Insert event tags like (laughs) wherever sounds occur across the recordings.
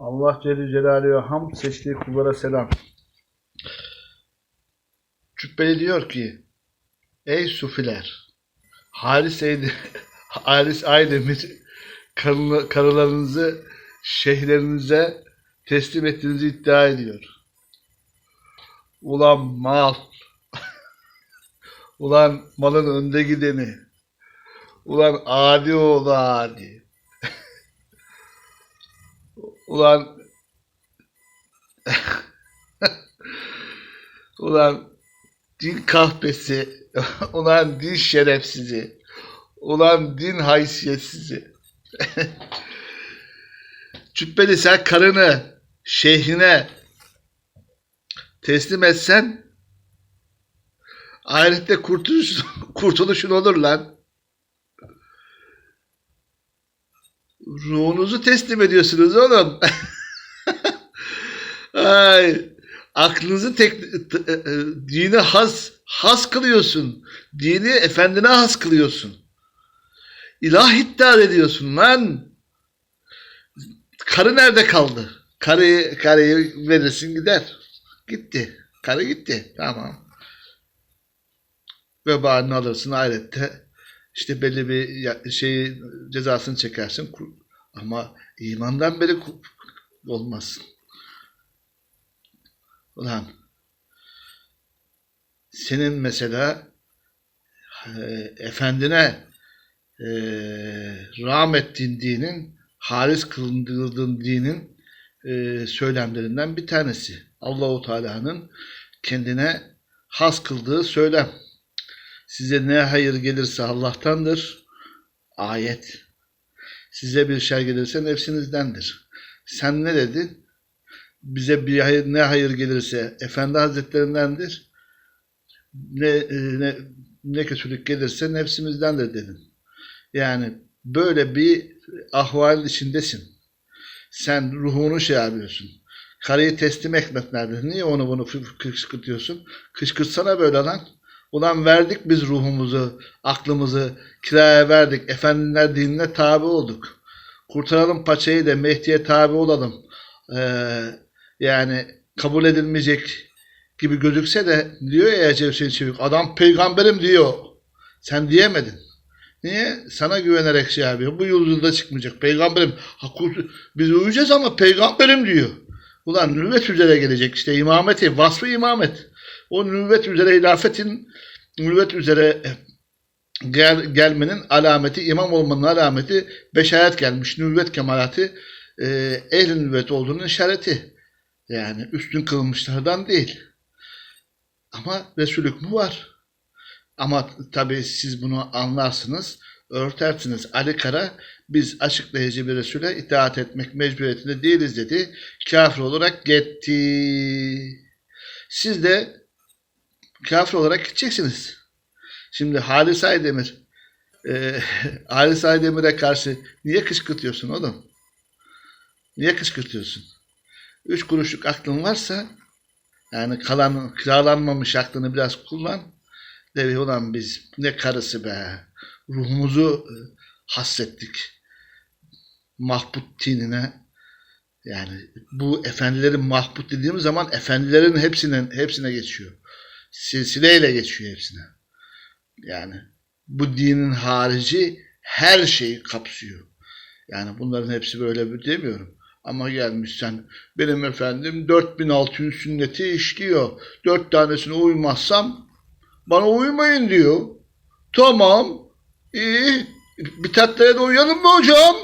Allah Celle Celaluhu'ya hamd seçtiği kullara selam. Cübbeli diyor ki Ey sufiler Haris, Eyd (laughs) Haris Aydemir karı- karılarınızı şehirlerinize teslim ettiğinizi iddia ediyor. Ulan mal (laughs) Ulan malın önde gideni Ulan adi oğlu adi Ulan Ulan din kahpesi, (laughs) ulan din şerefsizi, ulan din haysiyetsizi. (laughs) Cübbeli sen karını şeyhine teslim etsen ahirette kurtuluş, (laughs) kurtuluşun olur lan. Ruhunuzu teslim ediyorsunuz oğlum. (laughs) Ay, aklınızı tek t- e, e, dine has has kılıyorsun. Dini efendine has kılıyorsun. İlah iddia ediyorsun lan. Karı nerede kaldı? Karıyı, karıyı verirsin gider. Gitti. Karı gitti. Tamam. Vebalini alırsın ahirette. İşte belli bir şeyi cezasını çekersin. Ama imandan beri olmazsın. Ulan senin mesela e, efendine e, rahmettiğin dinin haris kıldığın dinin e, söylemlerinden bir tanesi. Allahu Teala'nın kendine has kıldığı söylem. Size ne hayır gelirse Allah'tandır. Ayet. Size bir şer gelirse nefsinizdendir. Sen ne dedin? bize bir hayır, ne hayır gelirse Efendi Hazretlerindendir. Ne, e, ne, ne kötülük gelirse nefsimizdendir dedin. Yani böyle bir ahval içindesin. Sen ruhunu şey yapıyorsun. Karıyı teslim etmek? Niye onu bunu kışkırtıyorsun? Kışkırtsana böyle lan. Ulan verdik biz ruhumuzu, aklımızı kiraya verdik. Efendiler dinine tabi olduk. Kurtaralım paçayı da Mehdi'ye tabi olalım. Ee, yani kabul edilmeyecek gibi gözükse de diyor ya Ece Hüseyin Çevik adam peygamberim diyor. Sen diyemedin. Niye? Sana güvenerek şey yapıyor. Bu yolculukta çıkmayacak. Peygamberim. Biz uyuyacağız ama peygamberim diyor. Ulan nüvvet üzere gelecek işte imameti. Vasfı imamet. O nüvvet üzere hilafetin nüvvet üzere gel, gelmenin alameti, imam olmanın alameti beşayet gelmiş. Nüvvet kemalatı e, ehl-i nüvvet olduğunun işareti. Yani üstün kılmışlardan değil. Ama Resul hükmü var. Ama tabii siz bunu anlarsınız, örtersiniz. Ali Kara biz açıklayıcı bir Resul'e itaat etmek mecburiyetinde değiliz dedi. Kafir olarak gitti. Siz de kafir olarak gideceksiniz. Şimdi Halis Aydemir e, (laughs) Halis Aydemir'e karşı niye kışkırtıyorsun oğlum? Niye kışkırtıyorsun? Üç kuruşluk aklın varsa yani kalan kiralanmamış aklını biraz kullan. De bir, ulan biz ne karısı be. Ruhumuzu e, hassettik. Mahbut dinine. Yani bu efendilerin mahbut dediğimiz zaman efendilerin hepsinin hepsine geçiyor. Silsileyle geçiyor hepsine. Yani bu dinin harici her şeyi kapsıyor. Yani bunların hepsi böyle bir demiyorum. Ama gelmiş sen benim efendim 4600 sünneti işliyor. Dört tanesine uymazsam bana uymayın diyor. Tamam. iyi. Bir tatlıya da uyalım mı hocam?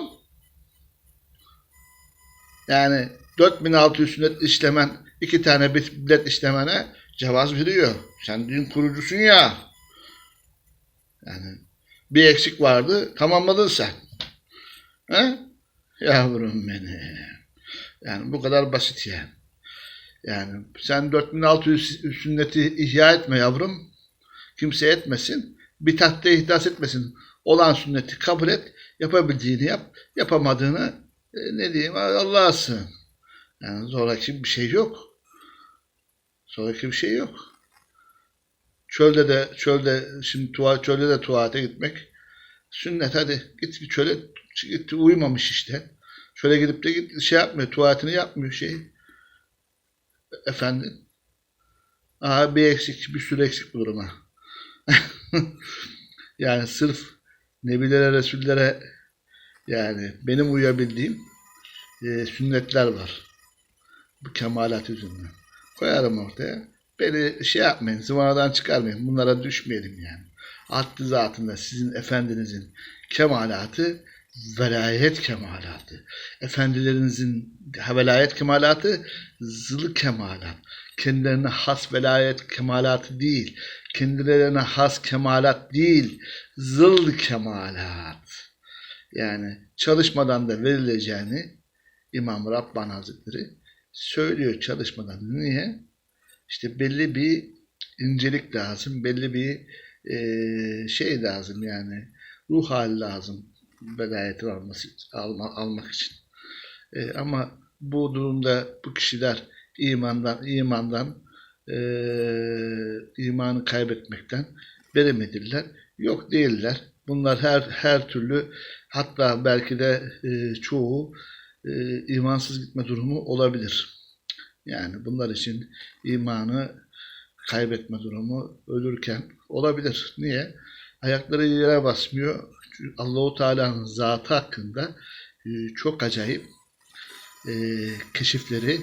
Yani 4600 sünnet işlemen iki tane bilet işlemene cevaz veriyor. Sen din kurucusun ya. Yani bir eksik vardı tamamladın sen. He? Yavrum beni. Yani bu kadar basit yani. Yani sen 4600 sünneti ihya etme yavrum. Kimse etmesin. Bir tahta ihdas etmesin. Olan sünneti kabul et. Yapabildiğini yap. Yapamadığını e, ne diyeyim Allah'a sığın. Yani zoraki bir şey yok. Zoraki bir şey yok. Çölde de çölde şimdi tuva, çölde de tuvalete gitmek sünnet hadi git çöle git uyumamış işte. Şöyle gidip de git, şey yapmıyor, tuvaletini yapmıyor şey. Efendim. Aha bir eksik, bir sürü eksik bulurum ha. (laughs) yani sırf Nebilere, Resullere yani benim uyabildiğim e, sünnetler var. Bu kemalat yüzünden. Koyarım ortaya. Beni şey yapmayın, zıvanadan çıkarmayın. Bunlara düşmeyelim yani. Hattı zatında sizin efendinizin kemalatı velayet kemalatı. Efendilerinizin velayet kemalatı zılı kemalat. Kendilerine has velayet kemalatı değil. Kendilerine has kemalat değil. Zıl kemalat. Yani çalışmadan da verileceğini İmam Rabbani Hazretleri söylüyor çalışmadan. Niye? İşte belli bir incelik lazım, belli bir e, şey lazım yani ruh hali lazım velayeti alması, alma, almak için. E, ama bu durumda bu kişiler imandan imandan e, imanı kaybetmekten veremediler. Yok değiller. Bunlar her her türlü hatta belki de e, çoğu e, imansız gitme durumu olabilir. Yani bunlar için imanı kaybetme durumu ölürken olabilir. Niye? Ayakları yere basmıyor. Allahu Teala'nın zatı hakkında e, çok acayip e, keşifleri,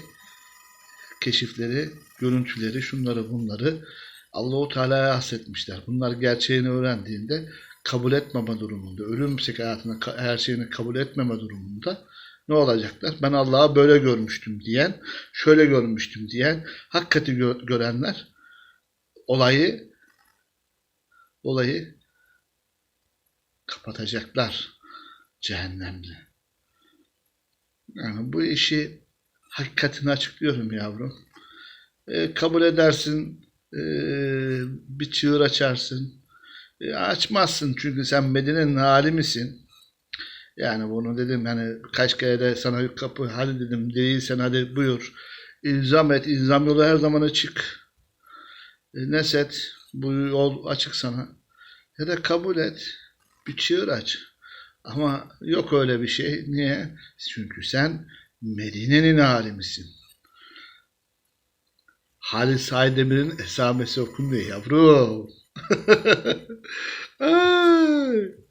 keşifleri, görüntüleri, şunları bunları Allahu Teala'ya hasretmişler. Bunlar gerçeğini öğrendiğinde kabul etmeme durumunda, ölüm hayatını her şeyini kabul etmeme durumunda ne olacaklar? Ben Allah'ı böyle görmüştüm diyen, şöyle görmüştüm diyen, hakikati gö- görenler olayı olayı kapatacaklar cehennemde. Yani bu işi hakikatini açıklıyorum yavrum. E, kabul edersin, e, bir çığır açarsın. E, açmazsın çünkü sen Medine'nin alimisin. Yani bunu dedim hani kaç kere de sana kapı hadi dedim değilsen hadi buyur. İlzam et, ilzam yolu her zaman açık. E, neset, bu yol açık sana. Ya da kabul et, bir çığır aç. Ama yok öyle bir şey. Niye? Çünkü sen Medine'nin alimisin. Halis Aydemir'in esamesi okundu yavrum. (laughs)